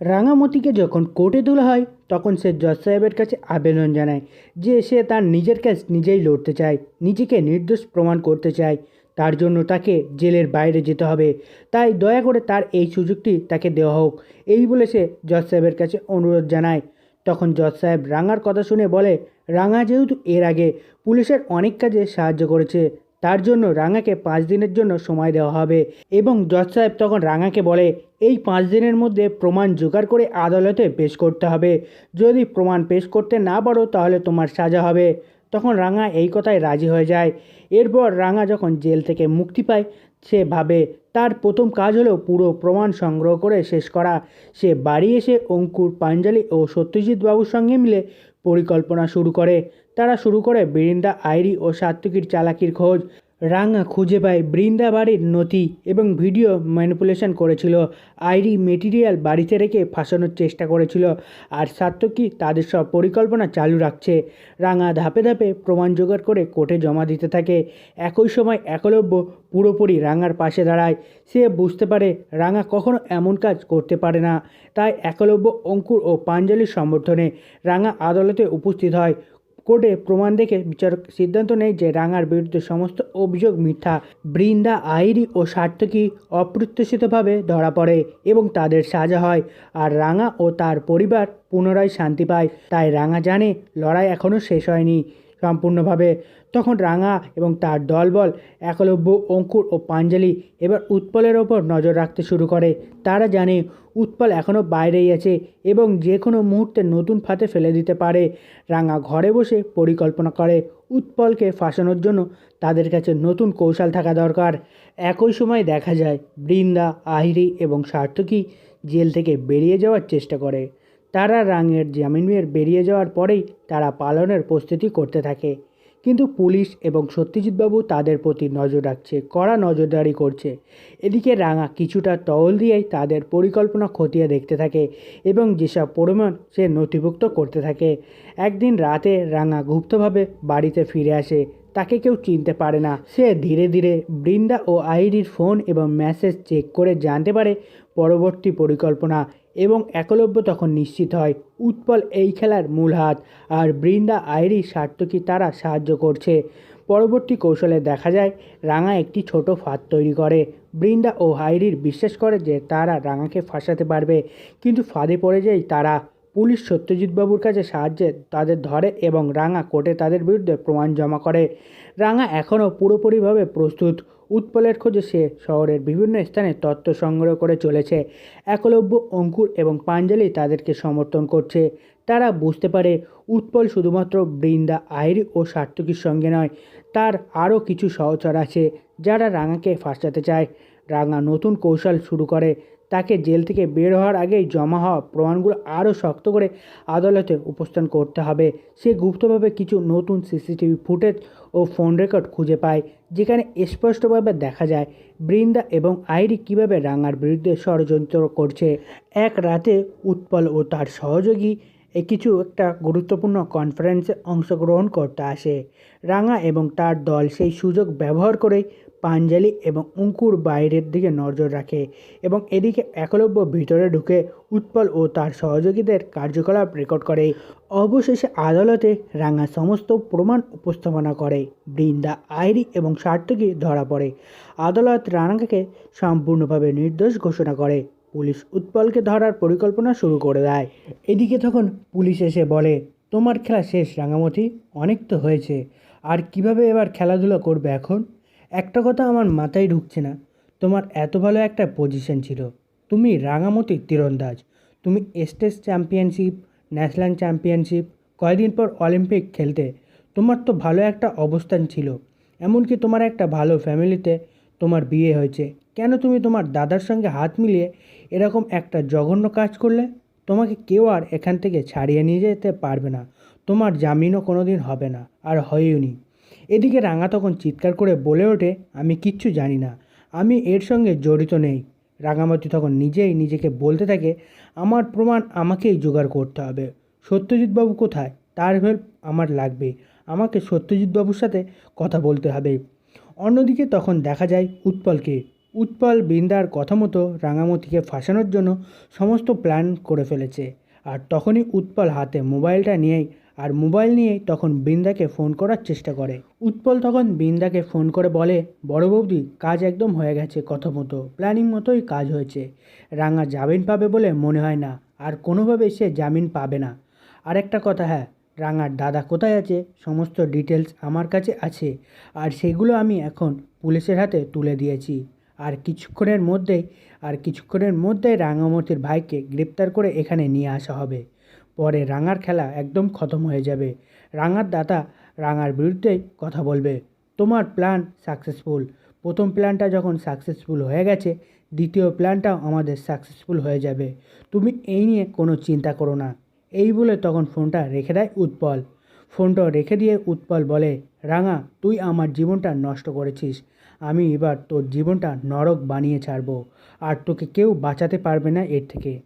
রাঙামতিকে যখন কোর্টে তোলা হয়, তখন সে জজ সাহেবের কাছে আবেদন জানায় যে সে তার নিজের কাজ নিজেই লড়তে চায়, নিজেকে নির্দোষ প্রমাণ করতে চায়। তার জন্য তাকে জেলের বাইরে যেতে হবে। তাই দয়া করে তার এই সুযোগটি তাকে দেওয়া হোক, এই বলে সে জজ সাহেবের কাছে অনুরোধ জানায়। তখন জজ সাহেব রাঙার কথা শুনে বলে, রাঙা যেহেতু এর আগে পুলিশের অনেক কাজে সাহায্য করেছে, তার জন্য রাঙাকে পাঁচ দিনের জন্য সময় দেওয়া হবে। এবং জজ সাহেব তখন রাঙাকে বলে এই পাঁচ দিনের মধ্যে প্রমাণ জোগাড় করে আদালতে পেশ করতে হবে। যদি প্রমাণ পেশ করতে না পারো, তাহলে তোমার সাজা হবে। তখন রাঙা এই কথায় রাজি হয়ে যায়। এরপর রাঙা যখন জেল থেকে মুক্তি পায়, সে ভাবে, তার প্রথম কাজ হলো পুরো প্রমাণ সংগ্রহ করে শেষ করা। সে বাড়ি এসে অঙ্কুর, পাঞ্জালি ও সত্যজিৎ বাবুর সঙ্গে মিলে পরিকল্পনা শুরু করে। তারা শুরু করে বৃন্দা আইরি ও সাত্বিকীর চালাকির খোঁজ। রাঙা খুঁজে পায় বৃন্দা বাড়ির নথি এবং ভিডিও ম্যানিপুলেশন করেছিল। আইরি মেটেরিয়াল বাড়িতে রেখে ফাঁসানোর চেষ্টা করেছিল। আর সাত্তকী তাদের সব পরিকল্পনা চালু রাখছে। রাঙা ধাপে ধাপে প্রমাণ জোগাড় করে কোর্টে জমা দিতে থাকে। একই সময় একলব্য পুরোপুরি রাঙার পাশে দাঁড়ায়। সে বুঝতে পারে রাঙা কখনো এমন কাজ করতে পারে না। তাই একলব্য অঙ্কুর ও পাঞ্জলির সমর্থনে রাঙা আদালতে উপস্থিত হয়। কোর্টে প্রমাণ দেখে বিচারক সিদ্ধান্ত নেয় যে রাঙার বিরুদ্ধে সমস্ত অভিযোগ মিথ্যা। বৃন্দা, আইরি ও সার্থকী অপ্রত্যাশিতভাবে ধরা পড়ে এবং তাদের সাজা হয় আর রাঙা ও তার পরিবার পুনরায় শান্তি পায়। তাই রাঙা জানে লড়াই এখনও শেষ হয়নি। সম্পূর্ণভাবে। তখন রাঙা এবং তার দলবল, একলব্য অঙ্কুর ও পাঞ্জালি এবার উৎপলের ওপর নজর রাখতে শুরু করে। তারা জানে উৎপল এখনও বাইরেই আছে এবং যে কোনো মুহূর্তে নতুন ফাঁদে ফেলে দিতে পারে। রাঙা ঘরে বসে পরিকল্পনা করে উৎপলকে ফাঁসানোর জন্য তাদের কাছে নতুন কৌশল থাকা দরকার। একই সময় দেখা যায়, বৃন্দা, আহিরি এবং সার্থকী জেল থেকে বেরিয়ে যাওয়ার চেষ্টা করে। তারা রাঙের জামিনের বেরিয়ে যাওয়ার পরেই তারা পালনের প্রস্তুতি করতে থাকে। কিন্তু পুলিশ এবং সত্যজিৎবাবু তাদের প্রতি নজর রাখছে, কড়া নজরদারি করছে। এদিকে রাঙা কিছুটা টহল দিয়েই তাদের পরিকল্পনা খতিয়ে দেখতে থাকে এবং যেসব প্রমাণ সে নথিভুক্ত করতে থাকে। একদিন রাতে রাঙা গুপ্তভাবে বাড়িতে ফিরে আসে, তাকে কেউ চিনতে পারে না। সে ধীরে ধীরে বৃন্দা ও আইডির ফোন এবং মেসেজ চেক করে জানতে পারে পরবর্তী পরিকল্পনা এবং একলব্য তখন নিশ্চিত হয়, উৎপল এই খেলার মূল হাত। আর বৃন্দা আইরি সার্থকী তারা সাহায্য করছে? পরবর্তী কৌশলে দেখা যায়, রাঙা একটি ছোট ফাঁদ তৈরি করে। বৃন্দা ও হাইরির বিশ্বাস করে যে তারা রাঙাকে ফাঁসাতে পারবে। কিন্তু ফাঁদে পড়ে যায় তারা, পুলিশ সত্যজিৎবাবুর কাছে সাহায্যে তাদের ধরে এবং রাঙা কোর্টে তাদের বিরুদ্ধে প্রমাণ জমা করে। রাঙা এখনও পুরোপুরিভাবে প্রস্তুত। উৎপলের খোঁজে সে শহরের বিভিন্ন স্থানে তত্ত্ব সংগ্রহ করে চলেছে। একলব্য অঙ্কুর এবং পাঞ্জালি তাদেরকে সমর্থন করছে। তারা বুঝতে পারে, উৎপল শুধুমাত্র বৃন্দা আইরি ও সার্থকীর সঙ্গে নয়, তার আরও কিছু সহচর আছে যারা রাঙাকে ফাঁসাতে চায়। রাঙা নতুন কৌশল শুরু করে তাকে জেল থেকে বের হওয়ার আগেই জমা হওয়া প্রমাণগুলো আরও শক্ত করে আদালতে উপস্থান করতে হবে। সে গুপ্তভাবে কিছু নতুন সিসিটিভি ফুটেজ ও ফোন রেকর্ড খুঁজে পায়, যেখানে স্পষ্টভাবে দেখা যায় বৃন্দা এবং আইরি কীভাবে রাঙার বিরুদ্ধে ষড়যন্ত্র করছে। এক রাতে উৎপল ও তার সহযোগী কিছু একটা গুরুত্বপূর্ণ কনফারেন্সে অংশগ্রহণ করতে আসে। রাঙা এবং তার দল সেই সুযোগ ব্যবহার করে পাঞ্জালি এবং অঙ্কুর বাইরের দিকে নজর রাখে এবং এদিকে একলব্য ভিতরে ঢুকে উৎপল ও তার সহযোগীদের কার্যকলাপ রেকর্ড করে। অবশেষে আদালতে রাঙা সমস্ত প্রমাণ উপস্থাপনা করে। বৃন্দা, আইরি এবং সার্থকী ধরা পড়ে। আদালত রাঙাকে সম্পূর্ণভাবে নির্দোষ ঘোষণা করে। পুলিশ উৎপলকে ধরার পরিকল্পনা শুরু করে দেয়। এদিকে তখন পুলিশ এসে বলে, তোমার খেলা শেষ, রাঙামতি। অনেক তো হয়েছে। আর কীভাবে এবার খেলাধুলা করবে এখন? একটা কথা আমার মাথায় ঢুকছে না। তোমার এত ভালো একটা পজিশন ছিল। তুমি রাঙামতি তীরন্দাজ। তুমি স্টেট চ্যাম্পিয়নশিপ ন্যাশনাল চ্যাম্পিয়নশিপ কয়েকদিন পর অলিম্পিক খেলতে। তোমার তো ভালো একটা অবস্থান ছিল। এমনকি তোমার একটা ভালো ফ্যামিলিতে তোমার বিয়ে হয়েছে। কেন তুমি তোমার দাদার সঙ্গে হাত মিলিয়ে এরকম একটা জঘন্য কাজ করলে? তোমাকে কেউ আর এখান থেকে ছাড়িয়ে নিয়ে যেতে পারবে না। তোমার জামিনও কোনো দিন হবে না, আর হয়েও নি এদিকে রাঙা তখন চিৎকার করে বলে ওঠে, আমি কিচ্ছু জানি না। আমি এর সঙ্গে জড়িত নেই। রাঙামতি তখন নিজেই নিজেকে বলতে থাকে, আমার প্রমাণ আমাকেই জোগাড় করতে হবে। সত্যজিৎবাবু কোথায়? তার হেল্প আমার লাগবে আমাকে সত্যজিৎবাবুর সাথে কথা বলতে হবে অন্যদিকে তখন দেখা যায় উৎপলকে। উৎপল বৃন্দার কথা মতো রাঙামতিকে ফাঁসানোর জন্য সমস্ত প্ল্যান করে ফেলেছে। আর তখনই উৎপল হাতে মোবাইলটা নিয়েই আর মোবাইল নিয়েই তখন বৃন্দাকে ফোন করার চেষ্টা করে। উৎপল তখন বৃন্দাকে ফোন করে বলে, বড় বৌদি, কাজ একদম হয়ে গেছে, কথা মতো প্ল্যানিং মতোই কাজ হয়েছে। রাঙা জামিন পাবে বলে মনে হয় না, আর কোনোভাবে সে জামিন পাবে না। আর একটা কথা হ্যাঁ রাঙার দাদা কোথায় আছে? সমস্ত ডিটেলস আমার কাছে আছে, আর সেগুলো আমি এখন পুলিশের হাতে তুলে দিয়েছি। আর কিছুক্ষণের মধ্যেই, আর কিছুক্ষণের মধ্যেই রাঙামতির ভাইকে গ্রেপ্তার করে এখানে নিয়ে আসা হবে। পরে রাঙার খেলা একদম খতম হয়ে যাবে। রাঙার দাদা রাঙার বিরুদ্ধেই কথা বলবে। তোমার প্ল্যান সাকসেসফুল প্রথম প্ল্যানটা যখন সাকসেসফুল হয়ে গেছে, দ্বিতীয় প্ল্যানটাও আমাদের সাকসেসফুল হয়ে যাবে। তুমি এই নিয়ে কোনো চিন্তা করো না। এই বলে তখন ফোনটা রেখে দেয় উৎপল। ফোনটা রেখে দিয়ে উৎপল বলে, রাঙা, তুই আমার জীবনটা নষ্ট করেছিস। আমি এবার তোর জীবনটা নরক বানিয়ে ছাড়বো। আর তোকে কেউ বাঁচাতে পারবে না এর থেকে।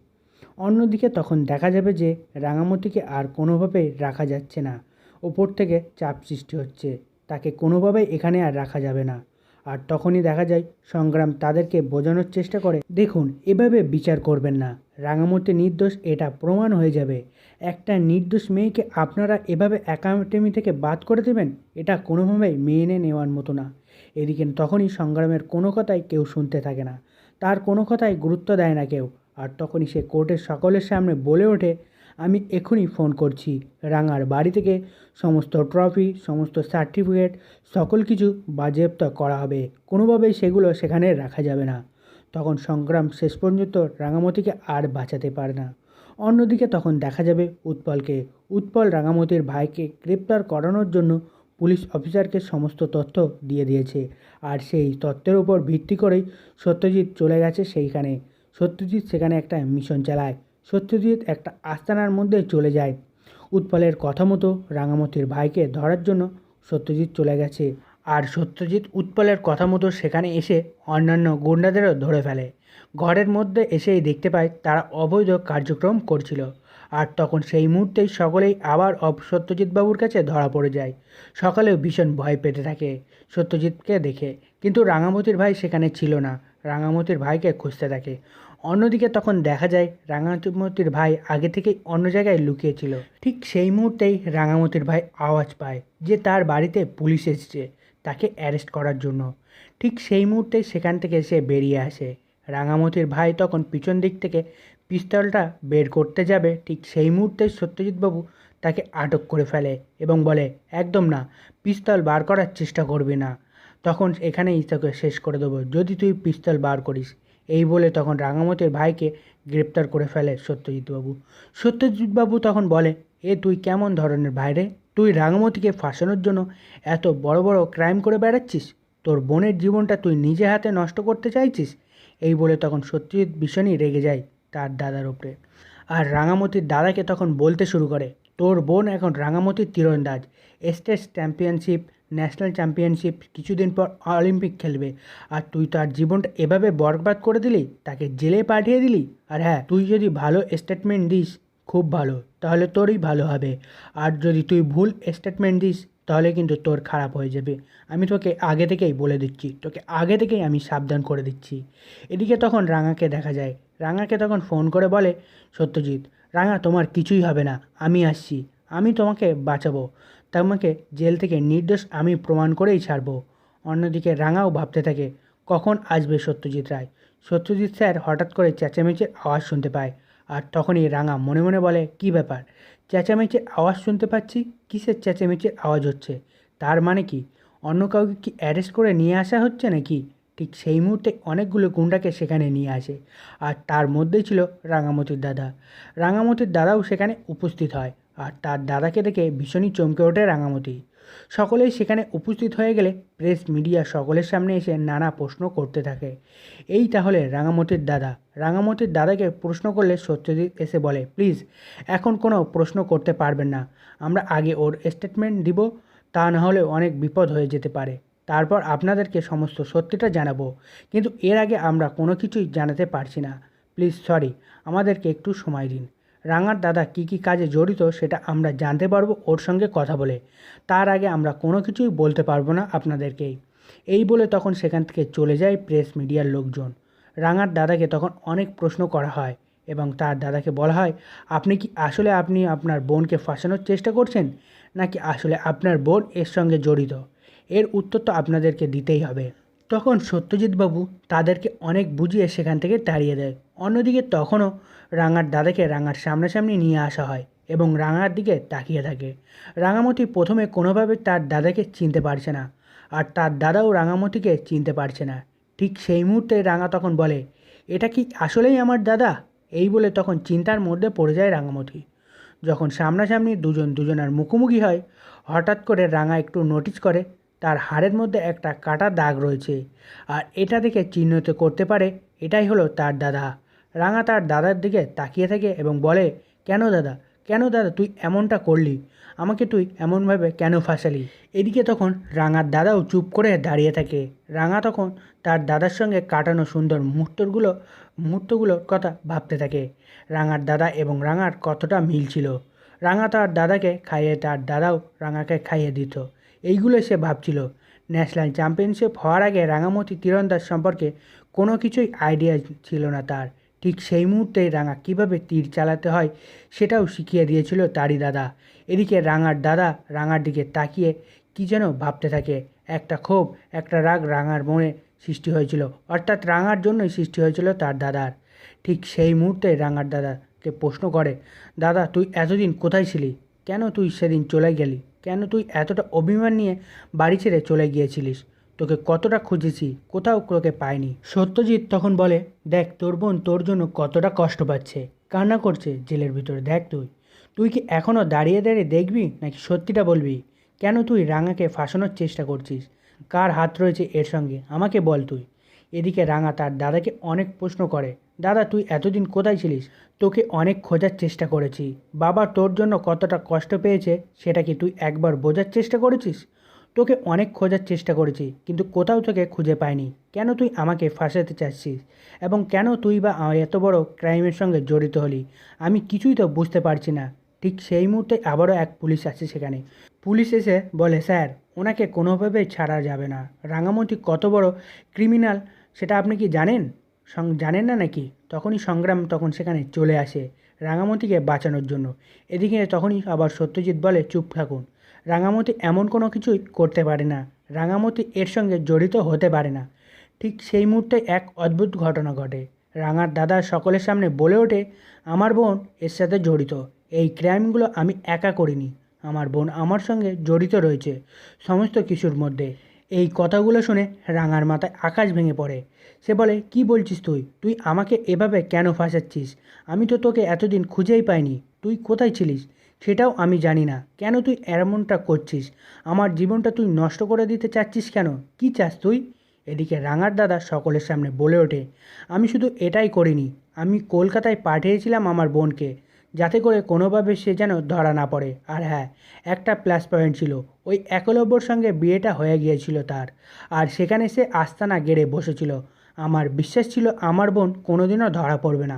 অন্যদিকে তখন দেখা যাবে যে রাঙামতিকে আর কোনোভাবেই রাখা যাচ্ছে না। ওপর থেকে চাপ সৃষ্টি হচ্ছে। তাকে কোনোভাবেই এখানে আর রাখা যাবে না। আর তখনই দেখা যায়, সংগ্রাম তাদেরকে বোঝানোর চেষ্টা করে, দেখুন, এভাবে বিচার করবেন না। রাঙামতি নির্দোষ এটা প্রমাণ হয়ে যাবে। একটা নির্দোষ মেয়েকে আপনারা এভাবে একাডেমি থেকে বাদ করে দেবেন, এটা কোনোভাবেই মেনে নেওয়ার মতো না। এদিকে তখনই সংগ্রামের কোনো কথাই কেউ শুনতে থাকে না। তার কোনো কথাই গুরুত্ব দেয় না কেউ। আর তখনই সে কোর্টের সকলের সামনে বলে ওঠে, আমি এখনই ফোন করছি। রাঙার বাড়ি থেকে সমস্ত ট্রফি, সমস্ত সার্টিফিকেট, সকল কিছু বাজেয়াপ্ত করা হবে। কোনোভাবেই সেগুলো সেখানে রাখা যাবে না। তখন সংগ্রাম শেষ পর্যন্ত রাঙামতিকে আর বাঁচাতে পারে না। অন্যদিকে তখন দেখা যাবে উৎপলকে। উৎপল রাঙামতির ভাইকে গ্রেপ্তার করানোর জন্য পুলিশ অফিসারকে সমস্ত তথ্য দিয়ে দিয়েছে। আর সেই তথ্যের উপর ভিত্তি করেই সত্যজিৎ চলে গেছে সেইখানে। সত্যজিৎ সেখানে একটা মিশন চালায়। সত্যজিৎ একটা আস্তানার মধ্যে চলে যায়। উৎপলের কথা মতো রাঙামতির ভাইকে ধরার জন্য সত্যজিৎ চলে গেছে। আর সত্যজিৎ উৎপলের কথা মতো সেখানে এসে অন্যান্য গুন্ডাদেরও ধরে ফেলে। ঘরের মধ্যে এসেই দেখতে পায় তারা অবৈধ কার্যক্রম করছিল। আর তখন সেই মুহূর্তেই সকলেই আবার অব সত্যজিৎবাবুর কাছে ধরা পড়ে যায়। সকালেও ভীষণ ভয় পেতে থাকে সত্যজিৎকে দেখে। কিন্তু রাঙামতির ভাই সেখানে ছিল না। রাঙামতির ভাইকে খুঁজতে থাকে। অন্যদিকে তখন দেখা যায়, রাঙামতির ভাই আগে থেকেই অন্য জায়গায় লুকিয়েছিল ঠিক সেই মুহূর্তেই রাঙামতির ভাই আওয়াজ পায় যে তার বাড়িতে পুলিশ এসেছে তাকে অ্যারেস্ট করার জন্য। ঠিক সেই মুহূর্তেই সেখান থেকে সে বেরিয়ে আসে। রাঙামতির ভাই তখন পিছন দিক থেকে পিস্তলটা বের করতে যাবে। ঠিক সেই মুহূর্তে সত্যজিৎবাবু তাকে আটক করে ফেলে এবং বলে, একদম না, পিস্তল বার করার চেষ্টা করবে না। তখন এখানেই তোকে শেষ করে দেবো। যদি তুই পিস্তল বার করিস, এই বলে তখন রাঙামতির ভাইকে গ্রেপ্তার করে ফেলে সত্যজিৎবাবু। সত্যজিৎবাবু তখন বলে, এ তুই কেমন ধরনের ভাইরে তুই রাঙামতিকে ফাঁসানোর জন্য এত বড় বড় ক্রাইম করে বেড়াচ্ছিস? তোর বোনের জীবনটা তুই নিজে হাতে নষ্ট করতে চাইছিস? এই বলে তখন সত্যজিৎ ভীষণই রেগে যায় তার দাদার উপরে। আর রাঙামতির দাদাকে তখন বলতে শুরু করে, তোর বোন এখন রাঙামতির তীরন্দাজ স্টেট চ্যাম্পিয়নশিপ ন্যাশনাল চ্যাম্পিয়নশিপ কিছুদিন পর অলিম্পিক খেলবে। আর তুই তার জীবনটা এভাবে বরবাদ করে দিলি, তাকে জেলে পাঠিয়ে দিলি? আর হ্যাঁ তুই যদি ভালো স্টেটমেন্ট দিস, খুব ভালো, তাহলে তোরই ভালো হবে। আর যদি তুই ভুল স্টেটমেন্ট দিস, তাহলে কিন্তু তোর খারাপ হয়ে যাবে। আমি তোকে আগে থেকেই বলে দিচ্ছি, তোকে আগে থেকেই আমি সাবধান করে দিচ্ছি। এদিকে তখন রাঙাকে দেখা যায়। রাঙাকে তখন ফোন করে বলে, সত্যজিৎ, রাঙা, তোমার কিছুই হবে না, আমি আসছি। আমি তোমাকে বাঁচাবো। তোমাকে জেল থেকে নির্দোষ আমি প্রমাণ করেই ছাড়বো। অন্যদিকে রাঙাও ভাবতে থাকে, কখন আসবে সত্যজিৎ রায়? সত্যজিৎ স্যার হঠাৎ করে চেঁচামেচির আওয়াজ শুনতে পায় আর তখনই রাঙা মনে মনে বলে, কি ব্যাপার? চেঁচামেচির আওয়াজ শুনতে পাচ্ছি? কিসের চেঁচামেচির আওয়াজ হচ্ছে? তার মানে কি? অন্য কাউকে কি অ্যারেস্ট করে নিয়ে আসা হচ্ছে নাকি? ঠিক সেই মুহূর্তে অনেকগুলো গুন্ডাকে সেখানে নিয়ে আসে, আর তার মধ্যেই ছিল রাঙামতির দাদা। রাঙামতির দাদাও সেখানে উপস্থিত হয়। আর তার দাদাকে দেখে ভীষণই চমকে ওঠে রাঙামতি। সকলেই সেখানে উপস্থিত হয়ে গেলে প্রেস মিডিয়া সকলের সামনে এসে নানা প্রশ্ন করতে থাকে। এই তাহলে রাঙামতির দাদা। রাঙামতির দাদাকে প্রশ্ন করলে সত্যজিৎ এসে বলে, প্লিজ, এখন কোনো প্রশ্ন করতে পারবেন না। আমরা আগে ওর স্টেটমেন্ট দিব, তা না হলে অনেক বিপদ হয়ে যেতে পারে। তারপর আপনাদেরকে সমস্ত সত্যিটা জানাব। কিন্তু এর আগে আমরা কোনো কিছুই জানাতে পারছি না। প্লিজ, সরি, আমাদেরকে একটু সময় দিন। রাঙার দাদা কী কী কাজে জড়িত সেটা আমরা জানতে পারব ওর সঙ্গে কথা বলে। তার আগে আমরা কোনো কিছুই বলতে পারব না আপনাদেরকেই এই বলে তখন সেখান থেকে চলে যায় প্রেস মিডিয়ার লোকজন। রাঙার দাদাকে তখন অনেক প্রশ্ন করা হয় এবং তার দাদাকে বলা হয়, আপনি কি আসলে আপনি আপনার বোনকে ফাঁসানোর চেষ্টা করছেন, নাকি আসলে আপনার বোন এর সঙ্গে জড়িত? এর উত্তর তো আপনাদেরকে দিতেই হবে। তখন সত্যজিৎবাবু তাদেরকে অনেক বুঝিয়ে সেখান থেকে তাড়িয়ে দেয়। অন্যদিকে তখনও রাঙার দাদাকে রাঙার সামনাসামনি নিয়ে আসা হয় এবং রাঙার দিকে তাকিয়ে থাকে। রাঙামতি প্রথমে কোনোভাবে তার দাদাকে চিনতে পারছে না আর তার দাদাও রাঙামতিকে চিনতে পারছে না। ঠিক সেই মুহূর্তে রাঙা তখন বলে, এটা কি আসলেই আমার দাদা? এই বলে তখন চিন্তার মধ্যে পড়ে যায় রাঙামতি। যখন সামনাসামনি দুজন দুজনের মুখোমুখি হয়, হঠাৎ করে রাঙা একটু নোটিস করে, তার হাড়ের মধ্যে একটা কাটা দাগ রয়েছে। আর এটা দেখে চিহ্নিত করতে পারে, এটাই হলো তার দাদা। রাঙা তার দাদার দিকে তাকিয়ে থাকে এবং বলে, কেন দাদা? কেন দাদা? তুই এমনটা করলি। আমাকে তুই এমনভাবে কেন ফাঁসালি? এদিকে তখন রাঙার দাদাও চুপ করে দাঁড়িয়ে থাকে। রাঙা তখন তার দাদার সঙ্গে কাটানো সুন্দর মুহূর্তগুলো, মুহূর্তগুলোর কথা ভাবতে থাকে। রাঙার দাদা এবং রাঙার কতটা মিল ছিল। রাঙা তার দাদাকে খাইয়ে, তার দাদাও রাঙাকে খাইয়ে দিত। এইগুলো সে ভাবছিল। ন্যাশনাল চ্যাম্পিয়নশিপ হওয়ার আগে রাঙামতি তীরন্দাজ সম্পর্কে কোনো কিছুই আইডিয়া ছিল না তার। ঠিক সেই মুহূর্তেই রাঙা কীভাবে তীর চালাতে হয় সেটাও শিখিয়ে দিয়েছিল তারই দাদা। এদিকে রাঙার দাদা রাঙার দিকে তাকিয়ে কী যেন ভাবতে থাকে। একটা ক্ষোভ, একটা রাগ রাঙার মনে সৃষ্টি হয়েছিল। অর্থাৎ রাঙার জন্যই সৃষ্টি হয়েছিল তার দাদার। ঠিক সেই মুহূর্তে রাঙার দাদাকে প্রশ্ন করে, দাদা, তুই এতদিন কোথায় ছিলি? কেন তুই সেদিন চলে গেলি? কেন তুই এতটা অভিমান নিয়ে বাড়ি ছেড়ে চলে গিয়েছিলিস? তোকে কতটা খুঁজেছি, কোথাও তোকে পাইনি। সত্যজিৎ তখন বলে, দেখ, তোর বোন তোর জন্য কতটা কষ্ট পাচ্ছে। কান্না করছে জেলের ভিতরে, দেখ তুই। তুই কি এখনও দাঁড়িয়ে দাঁড়িয়ে দেখবি নাকি সত্যিটা বলবি? কেন তুই রাঙাকে ফাঁসানোর চেষ্টা করছিস? কার হাত রয়েছে এর সঙ্গে? আমাকে বল তুই। এদিকে রাঙা তার দাদাকে অনেক প্রশ্ন করে, দাদা, তুই এতদিন কোথায় ছিলিস? তোকে অনেক খোঁজার চেষ্টা করেছি। বাবা তোর জন্য কতটা কষ্ট পেয়েছে, সেটা কি তুই একবার বোঝার চেষ্টা করেছিস? তোকে অনেক খোঁজার চেষ্টা করেছি, কিন্তু কোথাও তোকে খুঁজে পাইনি। কেন তুই আমাকে ফাঁসাতে চাচ্ছিস? এবং কেন তুই বা এত বড় ক্রাইমের সঙ্গে জড়িত হলি? আমি কিছুই তো বুঝতে পারছি না। ঠিক সেই মুহূর্তে আবারও এক পুলিশ আসে সেখানে। পুলিশ এসে বলে, স্যার, ওনাকে কোনোভাবেই ছাড়া যাবে না। রাঙামতি কত বড় ক্রিমিনাল, সেটা আপনি কি জানেন? জানেন না নাকি? তখনই সংগ্রাম তখন সেখানে চলে আসে রাঙামতিকে বাঁচানোর জন্য। এদিকে তখনই আবার সত্যজিৎ বলে, চুপ থাকুন। রাঙামতি এমন কোনো কিছুই করতে পারে না। রাঙামতি এর সঙ্গে জড়িত হতে পারে না। ঠিক সেই মুহূর্তে এক অদ্ভুত ঘটনা ঘটে। রাঙার দাদা সকলের সামনে বলে ওঠে, আমার বোন এর সাথে জড়িত। এই ক্রাইমগুলো আমি একা করিনি। আমার বোন আমার সঙ্গে জড়িত রয়েছে সমস্ত কিছুর মধ্যে। এই কথাগুলো শুনে রাঙার মাথায় আকাশ ভেঙে পড়ে। সে বলে, কি বলছিস তুই? তুই আমাকে এভাবে কেন ফাঁসাচ্ছিস? আমি তো তোকে এতদিন খুঁজেই পাইনি। তুই কোথায় ছিলিস? সেটাও আমি জানি না। কেন তুই এমনটা করছিস? আমার জীবনটা তুই নষ্ট করে দিতে চাচ্ছিস কেন? কি চাস তুই? এদিকে রাঙার দাদা সকলের সামনে বলে ওঠে, আমি শুধু এটাই করিনি। আমি কলকাতায় পাঠিয়েছিলাম আমার বোনকে, যাতে করে কোনোভাবে সে যেন ধরা না পড়ে। আর হ্যাঁ একটা প্লাস পয়েন্ট ছিল, ওই একলব্যর সঙ্গে বিয়েটা হয়ে গিয়েছিল তার, আর সেখানে সে আস্তানা গেড়ে বসেছিল। আমার বিশ্বাস ছিল আমার বোন কোনোদিনও ধরা পড়বে না।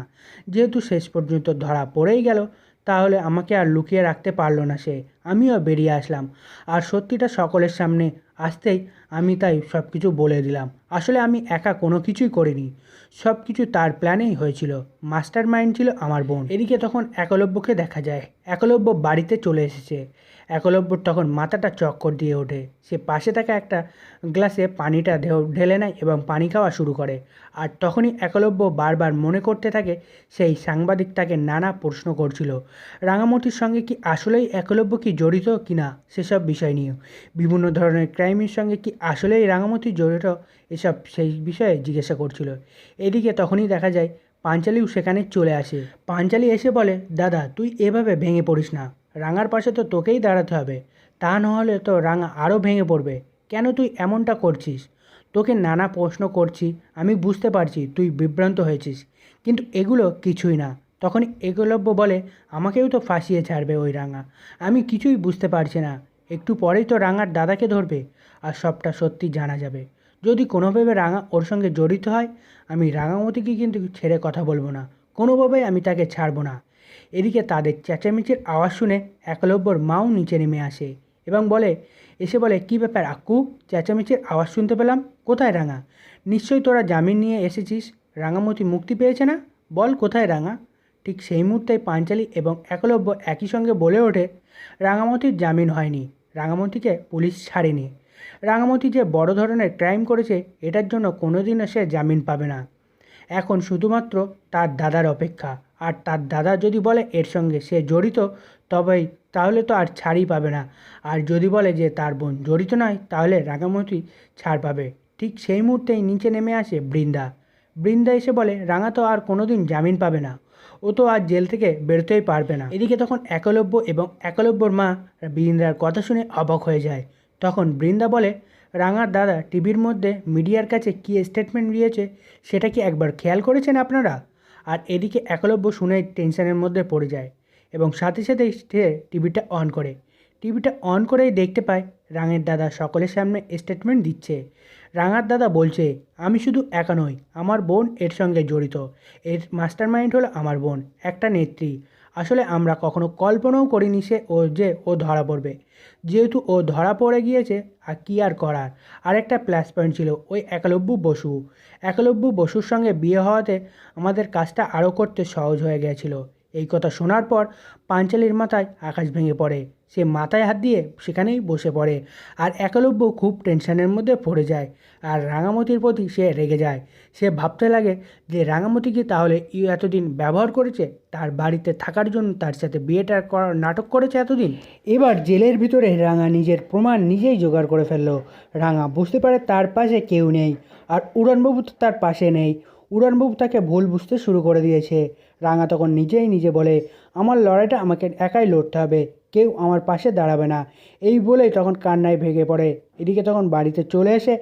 যেহেতু শেষ পর্যন্ত ধরা পড়েই গেল তাহলে আমাকে আর লুকিয়ে রাখতে পারল না সে। আমিও বেরিয়ে আসলাম। আর সত্যিটা সকলের সামনে আসতেই আমি তাই সব কিছু বলে দিলাম। আসলে আমি একা কোনো কিছুই করিনি। সব কিছু তার প্ল্যানেই হয়েছিল। মাস্টার মাইন্ড ছিল আমার বোন। এদিকে তখন একলব্যকে দেখা যায়। একলব্য বাড়িতে চলে এসেছে। একলব্যর তখন মাথাটা চক্কর দিয়ে ওঠে। সে পাশে থাকা একটা গ্লাসে পানিটা ঢেলে নেয় এবং পানি খাওয়া শুরু করে। আর তখনই একলব্য বারবার মনে করতে থাকে, সেই সাংবাদিক তাকে নানা প্রশ্ন করছিল। রাঙামতির সঙ্গে কি আসলেই একলব্য কি জড়িত কি না সেসব বিষয় নিয়ে। বিভিন্ন ধরনের ক্রাইমের সঙ্গে কি আসলেই রাঙামতি জড়িত এসব সেই বিষয়ে জিজ্ঞাসা করছিল। এদিকে তখনই দেখা যায়, পাঞ্চালিও সেখানে চলে আসে। পাঞ্চালি এসে বলে, দাদা, তুই এভাবে ভেঙে পড়িস না। রাঙার পাশে তো তোকেই দাঁড়াতে হবে। তা নাহলে তো রাঙা আরও ভেঙে পড়বে। কেন তুই এমনটা করছিস? তোকে নানা প্রশ্ন করছি, আমি বুঝতে পারছি তুই বিভ্রান্ত হয়েছিস। কিন্তু এগুলো কিছুই না। তখন একলব্য বলে, আমাকেও তো ফাঁসিয়ে ছাড়বে ওই রাঙা। আমি কিছুই বুঝতে পারছি না। একটু পরেই তো রাঙার দাদাকে ধরবে আর সবটা সত্যি জানা যাবে। যদি কোনোভাবে রাঙা ওর সঙ্গে জড়িত হয়, আমি রাঙামতিকে কিন্তু ছেড়ে কথা বলব না। কোনোভাবেই আমি তাকে ছাড়বো না। এদিকে তাদের চেঁচামেচির আওয়াজ শুনে একলব্যর মাও নিচে নেমে আসে এবং বলে, এসে বলে, কি ব্যাপার আক্কু? চেঁচামেচির আওয়াজ শুনতে পেলাম। কোথায় রাঙা? নিশ্চয়ই তোরা জামিন নিয়ে এসেছিস। রাঙামতি মুক্তি পেয়েছে না? বল, কোথায় রাঙা? ঠিক সেই মুহূর্তে পাঞ্চালী এবং একলব্য একই সঙ্গে বলে ওঠে, রাঙামতির জামিন হয়নি। রাঙামতিকে পুলিশ ছাড়েনি। রাঙামতি যে বড় ধরনের ক্রাইম করেছে, এটার জন্য কোনোদিনও সে জামিন পাবে না। এখন শুধুমাত্র তার দাদার অপেক্ষা। আর তার দাদা যদি বলে এর সঙ্গে সে জড়িত, তবেই তাহলে তো আর ছাড়ই পাবে না। আর যদি বলে যে তার বোন জড়িত নয়, তাহলে রাঙামতি ছাড় পাবে। ঠিক সেই মুহূর্তেই নিচে নেমে আসে বৃন্দা। বৃন্দা এসে বলে, রাঙা তো আর কোনোদিন জামিন পাবে না। ও তো আর জেল থেকে বেরোতেই পারবে না। এদিকে তখন একলব্য এবং একলব্যর মা বৃন্দার কথা শুনে অবাক হয়ে যায়। তখন বৃন্দা বলে, রাঙার দাদা টিভির মধ্যে মিডিয়ার কাছে কী স্টেটমেন্ট দিয়েছে, সেটা কি একবার খেয়াল করেছেন আপনারা? আর এদিকে একলব্য শুনে টেনশনের মধ্যে পড়ে যায় এবং সাথে সাথে সে টিভিটা অন করে। টিভিটা অন করেই দেখতে পায় রাঙের দাদা সকলের সামনে স্টেটমেন্ট দিচ্ছে। রাঙার দাদা বলছে, আমি শুধু একা নই, আমার বোন এর সঙ্গে জড়িত। এর মাস্টার মাইন্ড হলো আমার বোন, একটা নেত্রী। আসলে আমরা কখনো কল্পনাও করিনি সে ও যে ও ধরা পড়বে। যেহেতু ও ধরা পড়ে গিয়েছে, আর কী আর করার? আরেকটা প্লাস পয়েন্ট ছিল ওই একলব্য বসু। একলব্য বসুর সঙ্গে বিয়ে হওয়াতে আমাদের কাজটা আরও করতে সহজ হয়ে গিয়েছিল। এই কথা শোনার পর পাঞ্চালির মাথায় আকাশ ভেঙে পড়ে। সে মাথায় হাত দিয়ে সেখানেই বসে পড়ে আর একলব্য খুব টেনশনের মধ্যে পড়ে যায় আর রাঙামতির প্রতি সে রেগে যায়। সে ভাবতে লাগে যে রাঙামতিকে তাহলে ইউ এতদিন ব্যবহার করেছে? তার বাড়িতে থাকার জন্য তার সাথে বিয়েটা করার নাটক করেছে এতদিন? এবার জেলের ভিতরে রাঙা নিজের প্রমাণ নিজেই জোগাড় করে ফেলল। রাঙা বুঝতে পারে তার পাশে কেউ নেই আর উড়ানবাবু তো তার পাশে নেই। উড়ানবাবু তাকে ভুল বুঝতে শুরু করে দিয়েছে। রাঙা তখন নিজেই নিজে বলে, আমার লড়াইটা আমাকে একাই লড়তে হবে, কেউ আমার পাশে দাঁড়াবে না। এই বলেই তখন কান্নায় ভেঙে পড়ে। এদিকে তখন বাড়িতে চলে এসে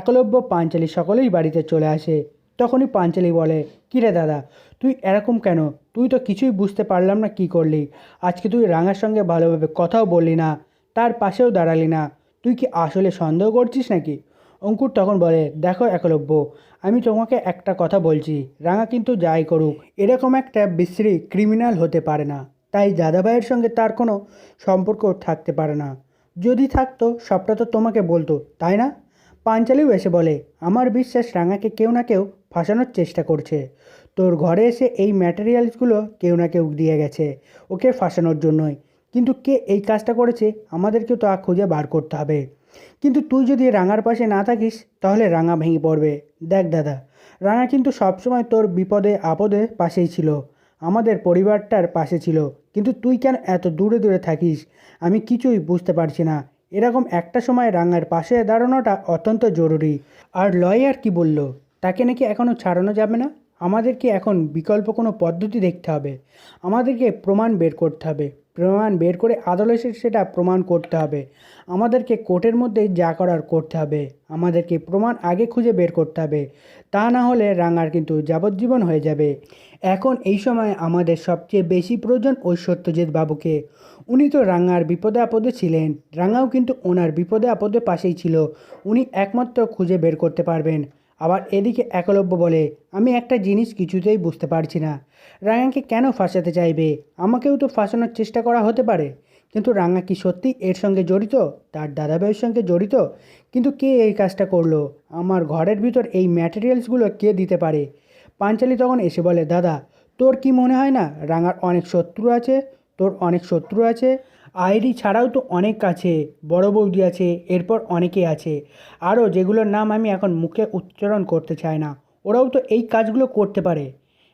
একলব্য পাঞ্চালি, সকলেই বাড়িতে চলে আসে। তখনই পাঞ্চালি বলে কিরে দাদা, তুই এরকম কেন? তুই তো কিছুই বুঝতে পারলাম না, কি করলি? আজকে তুই রাঙার সঙ্গে ভালোভাবে কথাও বললি না, তার পাশেও দাঁড়ালি না। তুই কি আসলে সন্দেহ করছিস নাকি? অঙ্কুর তখন বলে, দেখো একলব্য, আমি তোমাকে একটা কথা বলছি। রাঙা কিন্তু যাই করুক, এরকম একটা বিশ্রী ক্রিমিনাল হতে পারে না। তাই দাদাভাইয়ের সঙ্গে তার কোনো সম্পর্ক থাকতে পারে না। যদি থাকতো, সবটা তো তোমাকে বলতো, তাই না? পাঞ্চালিও এসে বলে, আমার বিশ্বাস রাঙাকে কেউ না কেউ ফাঁসানোর চেষ্টা করছে। তোর ঘরে এসে এই ম্যাটেরিয়ালসগুলো কেউ না কেউ দিয়ে গেছে, ওকে ফাঁসানোর জন্যই। কিন্তু কে এই কাজটা করেছে আমাদেরকেও তা খুঁজে বার করতে হবে। কিন্তু তুই যদি রাঙার পাশে না থাকিস, তাহলে রাঙা ভেঙে পড়বে। দেখ দাদা, রাঙা কিন্তু সবসময় তোর বিপদে, আপদে পাশেই ছিল। আমাদের পরিবারটার পাশে ছিল। কিন্তু তুই কেন এত দূরে দূরে থাকিস? আমি কিছুই বুঝতে পারছি না। এরকম একটা সময় রাঙার পাশে দাঁড়ানোটা অত্যন্ত জরুরি। আর লয়ার কি বলল? তাকে নাকি এখনও ছাড়ানো যাবে না? আমাদেরকে এখন বিকল্প কোনো পদ্ধতি দেখতে হবে। আমাদেরকে প্রমাণ বের করতে হবে। প্রমাণ বের করে আদালতে সেটা প্রমাণ করতে হবে। আমাদেরকে কোর্টের মধ্যে যা করার করতে হবে। আমাদেরকে প্রমাণ আগে খুঁজে বের করতে হবে। তা না হলে রাঙার কিন্তু যাবজ্জীবন হয়ে যাবে। এখন এই সময় আমাদের সবচেয়ে বেশি প্রয়োজন ওই সত্যজিৎ বাবুকে। উনি তো রাঙার বিপদে আপদে ছিলেন। রাঙাও কিন্তু ওনার বিপদে আপদে পাশেই ছিল। উনি একমাত্র খুঁজে বের করতে পারবেন। আবার এদিকে একলব্য বলে, আমি একটা জিনিস কিছুতেই বুঝতে পারছি না। রাঙাকে কেন ফাঁসাতে চাইবে? আমাকেও তো ফাঁসানোর চেষ্টা করা হতে পারে। কিন্তু রাঙা কি সত্যি এর সঙ্গে জড়িত? তার দাদাভাইয়ের সঙ্গে জড়িত? কিন্তু কে এই কাজটা করল? আমার ঘরের ভিতর এই ম্যাটেরিয়ালসগুলো কে দিতে পারে? পাঞ্চালি তখন এসে বলে, দাদা, তোর কি মনে হয় না রাঙার অনেক শত্রু আছে? তোর অনেক শত্রু আছে? আইডি ছাড়াও তো অনেক আছে, বড় বৌদি আছে, এরপর অনেকে আছে। আরও যেগুলোর নাম আমি এখন মুখে উচ্চারণ করতে চাই না, ওরাও তো এই কাজগুলো করতে পারে।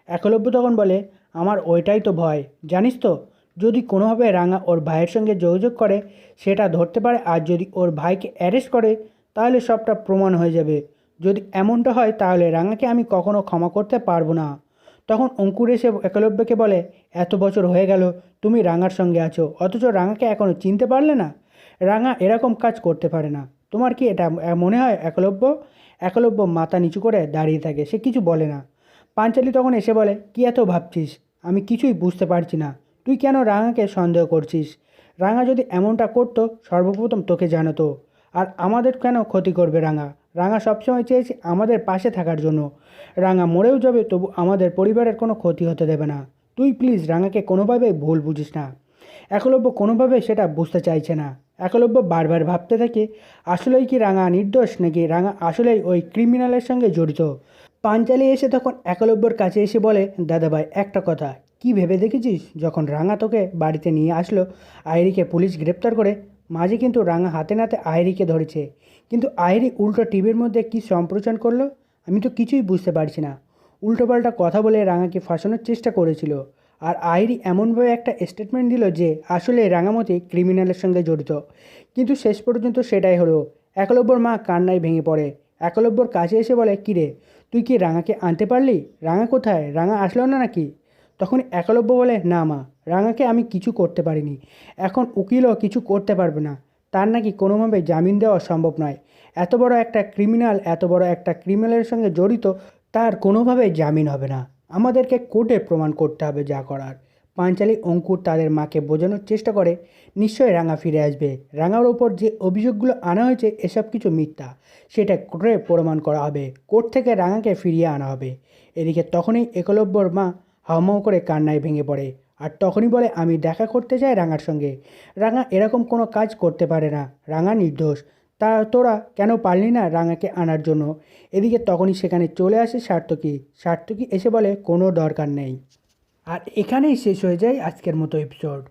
একলব্য তখন বলে, আমার ওইটাই তো ভয়, জানিস তো? যদি কোনোভাবে রাঙা ওর ভাইয়ের সঙ্গে যোগাযোগ করে, সেটা ধরতে পারে আর যদি ওর ভাইকে অ্যারেস্ট করে, তাহলে সবটা প্রমাণ হয়ে যাবে। যদি এমনটা হয়, তাহলে রাঙাকে আমি কখনো ক্ষমা করতে পারব না। তখন অঙ্কুর এসে একলব্যকে বলে, এত বছর হয়ে গেল, তুমি রাঙার সঙ্গে আছো, অথচ রাঙাকে এখনও চিনতে পারলে না? রাঙা এরকম কাজ করতে পারে না। তোমার কি এটা মনে হয় একলব্য? একলব্য মাথা নিচু করে দাঁড়িয়ে থাকে, সে কিছু বলে না। পাঞ্চালি তখন এসে বলে, কি এত ভাবছিস? আমি কিছুই বুঝতে পারছি না। তুই কেন রাঙাকে সন্দেহ করছিস? রাঙা যদি এমনটা করতো, সর্বপ্রথম তোকে জানাতো। আর আমাদের কেন ক্ষতি করবে রাঙা? রাঙা সবসময় চেয়েছে আমাদের পাশে থাকার জন্য। রাঙা মরেও যাবে, তবু আমাদের পরিবারের কোনো ক্ষতি হতে দেবে না। তুই প্লিজ রাঙাকে কোনোভাবে ভুল বুঝিস না। একলব্য কোনোভাবে সেটা বুঝতে চাইছে না। একলব্য বারবার ভাবতে থাকে, আসলেই কি রাঙা নির্দোষ নাকি রাঙা আসলেই ওই ক্রিমিনালের সঙ্গে জড়িত? পাঞ্চালি এসে তখন একলব্যর কাছে এসে বলে, দাদাভাই, একটা কথা। কি ভেবে দেখেছিস? যখন রাঙা তোকে বাড়িতে নিয়ে আসলো, আইরিকে পুলিশ গ্রেপ্তার করে মাঝে কিন্তু রাঙা হাতে নাতে আইরিকে ধরেছে। কিন্তু আইরি উল্টো টিভির মধ্যে কি সম্প্রচার করল? আমি তো কিছুই বুঝতে পারছি না। উল্টোপাল্টা কথা বলে রাঙাকে ফাঁসানোর চেষ্টা করেছিল। আর আইরি এমনভাবে একটা স্টেটমেন্ট দিল যে, আসলে রাঙামতি ক্রিমিনালের সঙ্গে জড়িত। কিন্তু শেষ পর্যন্ত সেটাই হলো। একলব্যর মা কান্নায় ভেঙে পড়ে। একলব্যর কাছে এসে বলে, কিরে, তুই কি রাঙাকে আনতে পারলি? রাঙা কোথায়? রাঙা আসলো না নাকি? তখন একলব্য বলে, না মা। রাঙাকে আমি কিছু করতে পারিনি। এখন উকিলও কিছু করতে পারবে না। তার নাকি কোনোভাবে জামিন দেওয়া সম্ভব নয়। এত বড় একটা ক্রিমিনাল এত বড় একটা ক্রিমিনালের সঙ্গে জড়িত, তার কোনোভাবে জামিন হবে না। আমাদেরকে কোর্টে প্রমাণ করতে হবে যা করার। পাঞ্চালী অঙ্কুর তাদের মাকে বোঝানোর চেষ্টা করে, নিশ্চয়ই রাঙা ফিরে আসবে। রাঙার ওপর যে অভিযোগগুলো আনা হয়েছে, এসব কিছু মিথ্যা। সেটা কোর্টে প্রমাণ করা হবে। কোর্ট থেকে রাঙাকে ফিরিয়ে আনা হবে। এদিকে তখনই একলব্যর মা হাউমাউ করে কান্নায় ভেঙে পড়ে। আর তখনই বলে, আমি দেখা করতে যাই রাঙার সঙ্গে। রাঙা এরকম কোনো কাজ করতে পারে না। রাঙা নির্দোষ। তা তোরা কেন পারলি না রাঙাকে আনার জন্য? এদিকে তখনই সেখানে চলে আসে সার্থকী। সার্থকী এসে বলে, কোনো দরকার নেই। আর এখানেই শেষ হয়ে যায় আজকের মতো এপিসোড